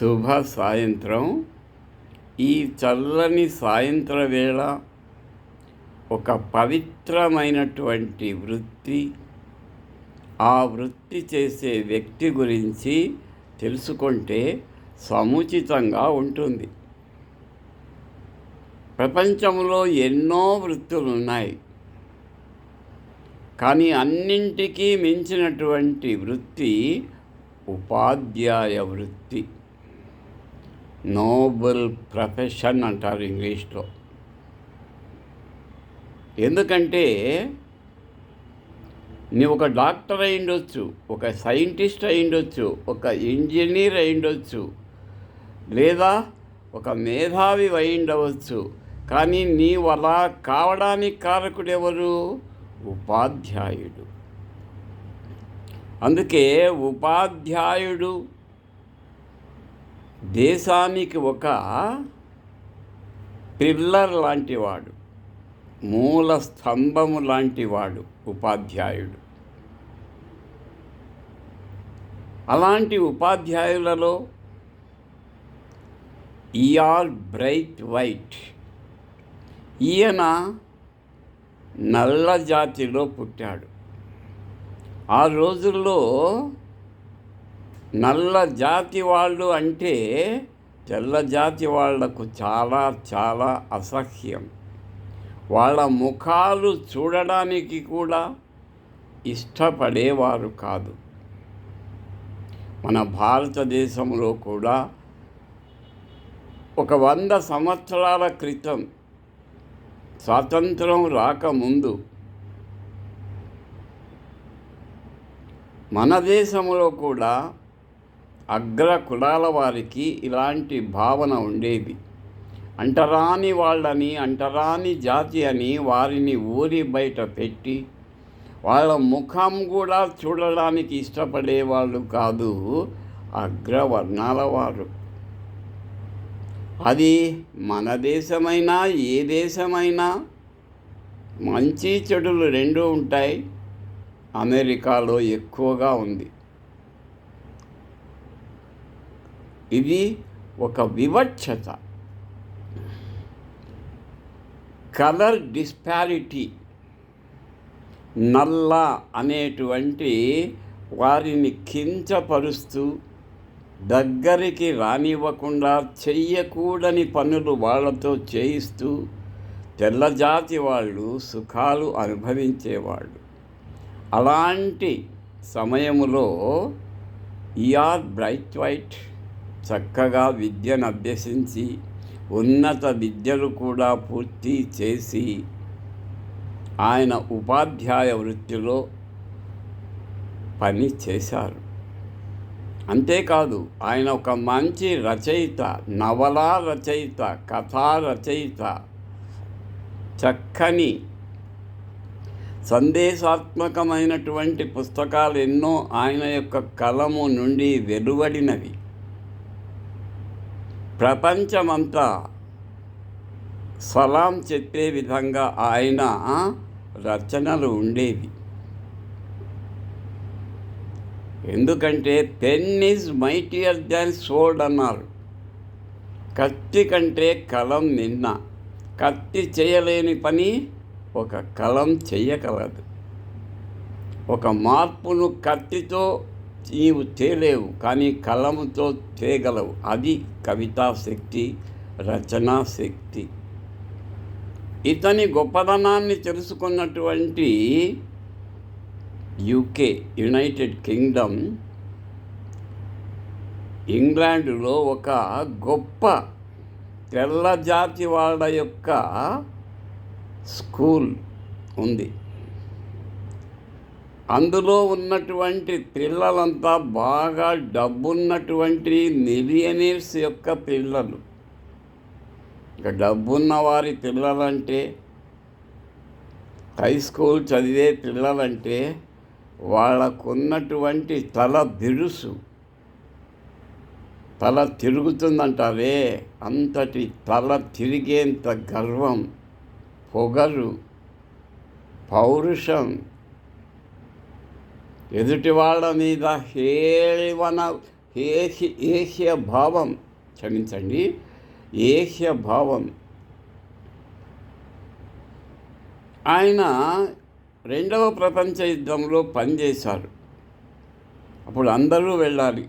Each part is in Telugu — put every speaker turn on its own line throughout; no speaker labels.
శుభ సాయంత్రం. ఈ చల్లని సాయంత్ర వేళ ఒక పవిత్రమైనటువంటి వృత్తి ఆ వృత్తి చేసే వ్యక్తి గురించి తెలుసుకుంటే సముచితంగా ఉంటుంది. ప్రపంచంలో ఎన్నో వృత్తులు ఉన్నాయి. కానీ అన్నింటికీ మించినటువంటి వృత్తి ఉపాధ్యాయ వృత్తి. నోబుల్ ప్రొఫెషన్ అంటారు ఇంగ్లీష్లో. ఎందుకంటే నీ ఒక డాక్టర్ అయి ఉండొచ్చు ఒక సైంటిస్ట్ అయి ఉండొచ్చు ఒక ఇంజనీర్ అయి ఉండొచ్చు లేదా ఒక మేధావి అయి ఉండవచ్చు కానీ నీవు అలా కావడానికి కారకుడు ఎవరు ఉపాధ్యాయుడు. అందుకే ఉపాధ్యాయుడు దేశానికి ఒక పిల్లర్ లాంటివాడు మూల స్తంభము లాంటివాడు ఉపాధ్యాయుడు. అలాంటి ఉపాధ్యాయులలో ఈఆర్ బ్రైట్ వైట్. ఈయన నల్ల జాతిలో పుట్టాడు. ఆ రోజుల్లో నల్ల జాతి వాళ్ళు అంటే తెల్ల జాతి వాళ్ళకు చాలా చాలా అసహ్యం. వాళ్ళ ముఖాలు చూడడానికి కూడా ఇష్టపడేవారు కాదు. మన భారతదేశంలో కూడా ఒక వంద సంవత్సరాల క్రితం స్వాతంత్రం రాకముందు మన దేశంలో కూడా అగ్ర కులాల వారికి ఇలాంటి భావన ఉండేది. అంటరాని వాళ్ళని అంటరాని జాతి అని వారిని ఊరి బయట పెట్టి వాళ్ళ ముఖం కూడా చూడడానికి ఇష్టపడేవాళ్ళు కాదు అగ్రవర్ణాల వారు. అది మన దేశమైనా ఏ దేశమైనా మంచి చెడులు రెండూ ఉంటాయి. అమెరికాలో ఎక్కువగా ఉంది. ఇది ఒక వివక్షత. కలర్ డిస్పారిటీ నల్ల అనేటువంటి వారిని కించపరుస్తూ దగ్గరికి రానివ్వకుండా చెయ్యకూడని పనులు వాళ్ళతో చేయిస్తూ తెల్లజాతి వాళ్ళు సుఖాలు అనుభవించేవాళ్ళు. అలాంటి సమయములో ఈఆర్ బ్రైట్ వైట్. చక్కగా విద్యను అభ్యసించి ఉన్నత విద్యలు కూడా పూర్తి చేసి ఆయన ఉపాధ్యాయ వృత్తిలో పని చేశారు. అంతేకాదు ఆయన ఒక మంచి రచయిత నవలా రచయిత కథా రచయిత చక్కని సందేశాత్మకమైనటువంటి పుస్తకాలు ఎన్నో ఆయన యొక్క కలము నుండి వెలువడినవి. ప్రపంచమంతా సలాం చెప్పే విధంగా ఆయన రచనలు ఉండేవి. ఎందుకంటే pen is mightier than sword అన్నారు. కత్తి కంటే కలం నిన్న. కత్తి చేయలేని పని ఒక కలం చెయ్యగలదు ఒక మార్పును కత్తితో నీవు తేలేవు కానీ కలముతో తేగలవు. అది కవితా శక్తి రచనా శక్తి ఇతని గొప్పదనాన్ని తెలుసుకున్నటువంటి యూకే యునైటెడ్ కింగ్డమ్ ఇంగ్లాండ్లో ఒక గొప్ప తెల్ల జాతి వాళ్ళ యొక్క స్కూల్ ఉంది. అందులో ఉన్నటువంటి పిల్లలంతా బాగా డబ్బున్నటువంటి మిలియనీర్స్ యొక్క పిల్లలు. ఇక డబ్బున్న వారి పిల్లలంటే హై స్కూల్ చదివే పిల్లలంటే వాళ్ళకున్నటువంటి తల బిరుసు తల తిరుగుతుందంటారే అంతటి తల తిరిగేంత గర్వం పొగరు పౌరుషం ఎదుటివాళ్ళ మీద హేవన ఏహ్య ఏష్య భావం క్షమించండి ఏహ్య భావం. ఆయన రెండవ ప్రపంచ యుద్ధంలో పనిచేశారు. అప్పుడు అందరూ వెళ్ళాలి.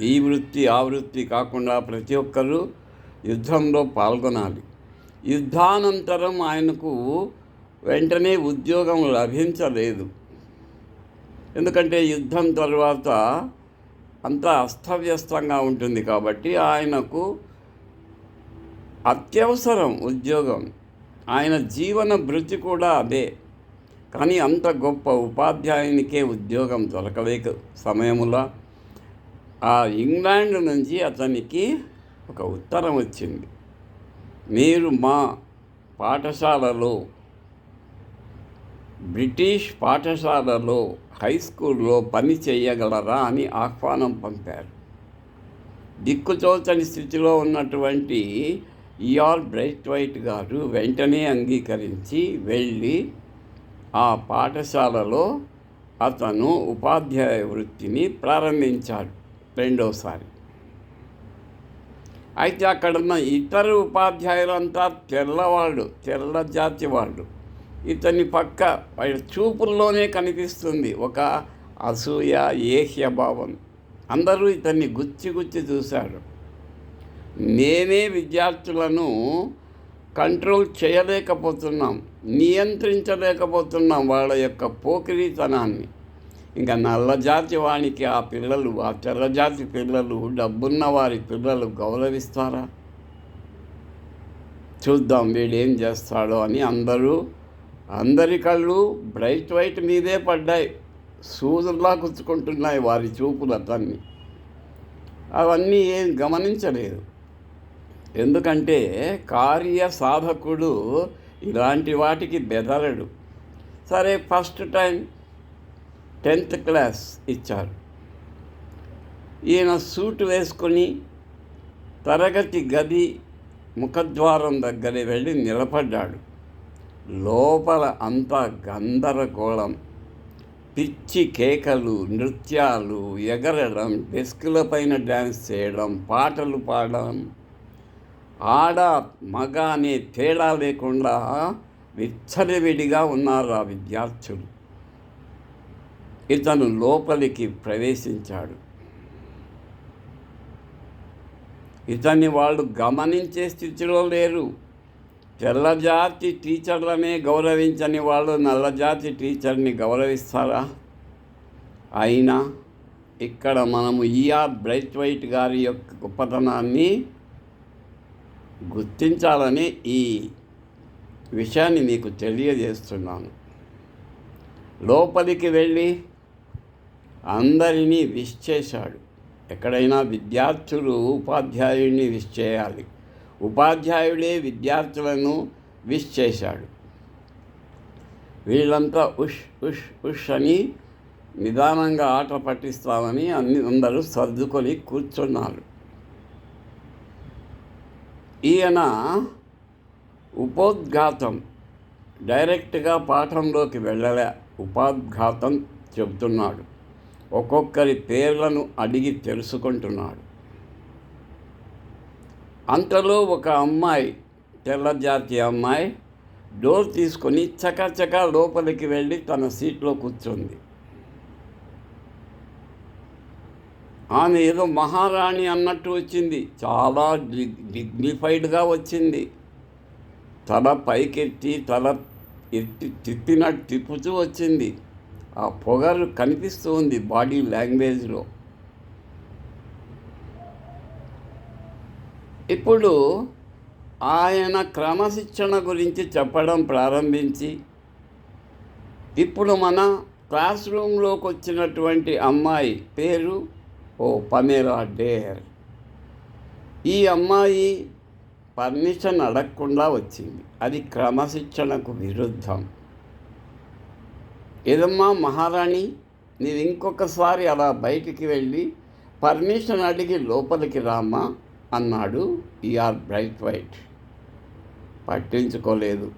ఈ వృత్తి ఆ వృత్తి కాకుండా ప్రతి ఒక్కరూ యుద్ధంలో పాల్గొనాలి. యుద్ధానంతరం ఆయనకు వెంటనే ఉద్యోగం లభించలేదు. ఎందుకంటే యుద్ధం తర్వాత అంతా అస్తవ్యస్తంగా ఉంటుంది కాబట్టి ఆయనకు అత్యవసరం ఉద్యోగం. ఆయన జీవన భృతి కూడా అదే. కానీ అంత గొప్ప ఉపాధ్యాయునికే ఉద్యోగం దొరకలేక సమయంలో ఆ ఇంగ్లాండ్ నుంచి అతనికి ఒక ఉత్తరం వచ్చింది. మీరు మా పాఠశాలలో బ్రిటిష్ పాఠశాలలో హై స్కూల్లో పని చేయగలరా అని ఆహ్వానం పంపారు. దిక్కుచోచని స్థితిలో ఉన్నటువంటి ఈఆర్ బ్రైట్ వైట్ గారు వెంటనే అంగీకరించి వెళ్ళి ఆ పాఠశాలలో అతను ఉపాధ్యాయ వృత్తిని ప్రారంభించాడు రెండోసారి. అయితే అక్కడున్న ఇతర ఉపాధ్యాయులంతా తెల్లవాళ్ళు తెల్ల జాతి వాళ్ళు. ఇతని పక్క వాళ్ళ చూపుల్లోనే కనిపిస్తుంది ఒక అసూయ ఏహ్య భావం అందరూ ఇతన్ని గుచ్చి గుచ్చి చూశారు. నేనే విద్యార్థులను కంట్రోల్ చేయలేకపోతున్నాం నియంత్రించలేకపోతున్నాం వాళ్ళ యొక్క పోకిరితనాన్ని. ఇంకా నల్లజాతి వానికి ఆ పిల్లలు ఆ తెల్లజాతి పిల్లలు డబ్బున్న వారి పిల్లలు గౌరవిస్తారా? చూద్దాం వీడేం చేస్తాడో అని అందరూ అందరి కళ్ళు బ్రైట్ వైట్ మీదే పడ్డాయి. సూదుల్లా కుచ్చుకుంటున్నాయి వారి చూపులు అతన్ని. అవన్నీ ఏం గమనించలేదు. ఎందుకంటే కార్య సాధకుడు ఇలాంటి వాటికి బెదరడు. సరే ఫస్ట్ టైం టెన్త్ క్లాస్ ఇచ్చారు. ఈయన సూట్ వేసుకొని తరగతి గది ముఖద్వారం దగ్గర వెళ్ళి నిలబడ్డాడు. లోపల అంతా గందరగోళం. పిచ్చి కేకలు నృత్యాలు ఎగరడం డెస్కుల పైన డ్యాన్స్ చేయడం పాటలు పాడడం. ఆడ మగ అనే తేడా లేకుండా విచ్చలవిడిగా ఉన్నారు ఆ విద్యార్థులు. ఇతను లోపలికి ప్రవేశించాడు. ఇతన్ని వాళ్ళు గమనించే స్థితిలో లేరు. తెల్లజాతి టీచర్లనే గౌరవించని వాళ్ళు నల్లజాతి టీచర్ని గౌరవిస్తారా? అయినా ఇక్కడ మనము ఈఆర్ బ్రైట్ వైట్ గారి యొక్క గొప్పతనాన్ని గుర్తించాలని ఈ విషయాన్ని మీకు తెలియజేస్తున్నాను. లోపలికి వెళ్ళి అందరినీ విష్ చేశాడు. ఎక్కడైనా విద్యార్థులు ఉపాధ్యాయుడిని విష్ చేయాలి. ఉపాధ్యాయుడే విద్యార్థులను విష్ చేశాడు. వీళ్ళంతా ఉష్ ఉష్ ఉష్ అని నిదానంగా ఆట పట్టిస్తామని అన్ని అందరూ సర్దుకొని కూర్చున్నారు. ఈయన ఉపోద్ఘాతం డైరెక్ట్గా పాఠంలోకి వెళ్ళలే ఉపాద్ఘాతం చెబుతున్నాడు. ఒక్కొక్కరి పేర్లను అడిగి తెలుసుకుంటున్నాడు. అంతలో ఒక అమ్మాయి తెల్లజాతి అమ్మాయి డోర్ తీసుకొని చకచక లోపలికి వెళ్ళి తన సీట్లో కూర్చుంది. ఆమె ఏదో మహారాణి అన్నట్టు వచ్చింది. చాలా డిగ్నిఫైడ్గా వచ్చింది. తల పైకెత్తి తల ఎత్తి తిప్పినట్టు తిప్పుతూ వచ్చింది. ఆ పొగరు కనిపిస్తూ ఉంది బాడీ లాంగ్వేజ్లో. ఇప్పుడు ఆయన క్రమశిక్షణ గురించి చెప్పడం ప్రారంభించి ఇప్పుడు మన క్లాస్ రూమ్లోకి వచ్చినటువంటి అమ్మాయి పేరు ఓ పమేరా డేర్. ఈ అమ్మాయి పర్మిషన్ అడగకుండా వచ్చింది. అది క్రమశిక్షణకు విరుద్ధం. ఏదమ్మా మహారాణి నీవు ఇంకొకసారి అలా బయటికి వెళ్ళి పర్మిషన్ అడిగి లోపలికి రామ్మా. అన్నాడు. ER bright White. పట్టించుకోలేదు.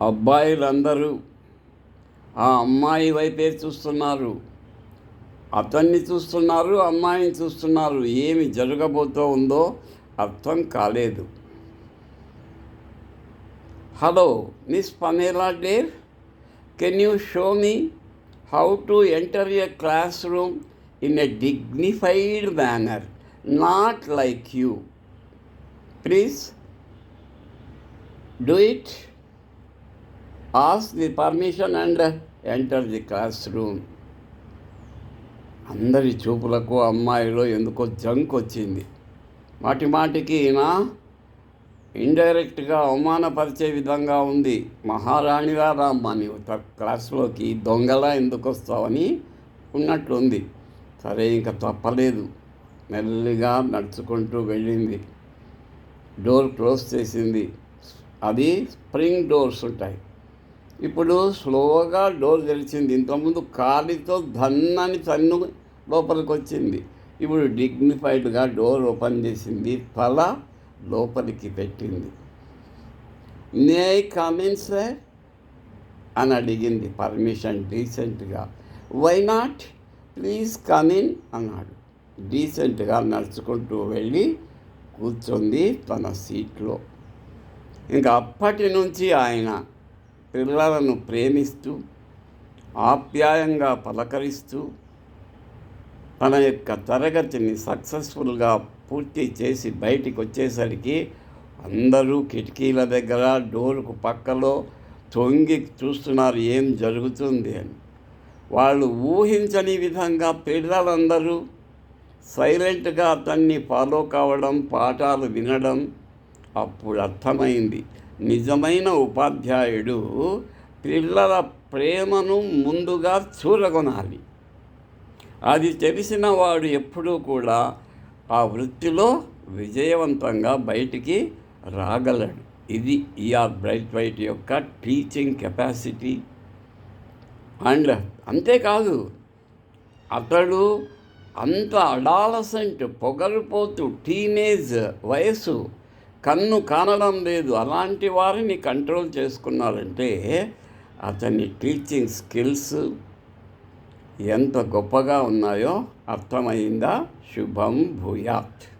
అబ్బాయిలందరూ ఆ అమ్మాయి వైపే చూస్తున్నారు. అతన్ని చూస్తున్నారు అమ్మాయిని చూస్తున్నారు. ఏమి జరగబోతూ ఉందో అర్థం కాలేదు. Hello miss Pamela dare can you show me how to enter a classroom in a dignified manner not like you please do it ask the permission and enter the classroom అందరి చూపులకు అమ్మాయిలో ఎందుకో జంక్ వచ్చింది. మాటి మాటికి నా ఇండైరెక్ట్గా అవమానపరిచే విధంగా ఉంది. మహారాణిగా రామ్మా నీవు త- క్లాస్లోకి దొంగలా ఎందుకు వస్తావని ఉన్నట్లుంది. సరే ఇంకా తప్పలేదు. మెల్లిగా నడుచుకుంటూ వెళ్ళింది. డోర్ క్లోజ్ చేసింది. అది స్ప్రింగ్ డోర్స్ ఉంటాయి. ఇప్పుడు స్లోగా డోర్ తెరిచింది. ఇంతకుముందు కాలితో ధన్నని తన్ను లోపలికి వచ్చింది ఇప్పుడు డిగ్నిఫైడ్గా డోర్ ఓపెన్ చేసింది. తల లోపలికి పెట్టింది. నే కమిన్ సార్? అని అడిగింది. పర్మిషన్ డీసెంట్గా. Why not? ప్లీజ్ కమిన్ అన్నాడు. డీసెంట్గా నడుచుకుంటూ వెళ్ళి కూర్చుంది తన సీట్లో. ఇంకా అప్పటి నుంచి ఆయన పిల్లలను ప్రేమిస్తూ ఆప్యాయంగా పలకరిస్తూ తన యొక్క తరగతిని సక్సెస్ఫుల్గా పూర్తి చేసి బయటికి వచ్చేసరికి అందరూ కిటికీల దగ్గర డోరుకు పక్కలో తొంగి చూస్తున్నారు ఏం జరుగుతుంది అని. వాళ్ళు ఊహించని విధంగా పిల్లలందరూ సైలెంట్గా అతన్ని ఫాలో కావడం పాఠాలు వినడం అప్పుడు అర్థమైంది. నిజమైన ఉపాధ్యాయుడు పిల్లల ప్రేమను ముందుగా చూరగొనాలి. అది తెలిసిన వాడు ఎప్పుడూ కూడా ఆ వృత్తిలో విజయవంతంగా బయటికి రాగలడు. ఇది ఈఆర్ బ్రైట్ వైట్ యొక్క టీచింగ్ కెపాసిటీ. అండ్ అంతేకాదు అతడు అంత అడాలసెంట్ పొగరుపోతూ టీనేజ్ వయసు కన్ను కానడం లేదు. అలాంటి వారిని కంట్రోల్ చేసుకున్నారంటే అతని టీచింగ్ స్కిల్స్ ఎంత గొప్పగా ఉన్నాయో అర్థమైందా? శుభం భూయాత్.